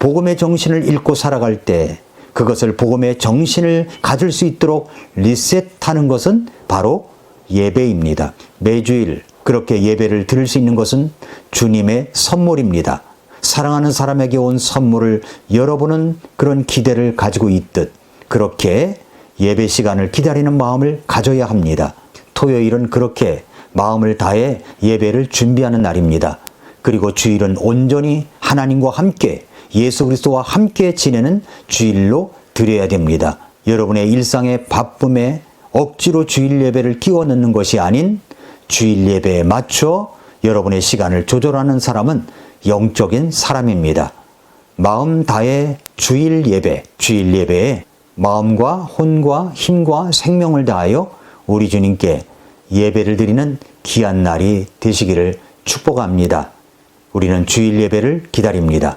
복음의 정신을 잃고 살아갈 때 그것을 복음의 정신을 가질 수 있도록 리셋하는 것은 바로 예배입니다. 매주일 그렇게 예배를 드릴 수 있는 것은 주님의 선물입니다. 사랑하는 사람에게 온 선물을 여러분은 그런 기대를 가지고 있듯 그렇게 예배 시간을 기다리는 마음을 가져야 합니다. 토요일은 그렇게 마음을 다해 예배를 준비하는 날입니다. 그리고 주일은 온전히 하나님과 함께 예수 그리스도와 함께 지내는 주일로 드려야 됩니다. 여러분의 일상의 바쁨에 억지로 주일 예배를 끼워 넣는 것이 아닌 주일 예배에 맞춰 여러분의 시간을 조절하는 사람은 영적인 사람입니다. 마음 다해 주일 예배, 주일 예배에 마음과 혼과 힘과 생명을 다하여 우리 주님께 예배를 드리는 귀한 날이 되시기를 축복합니다. 우리는 주일 예배를 기다립니다.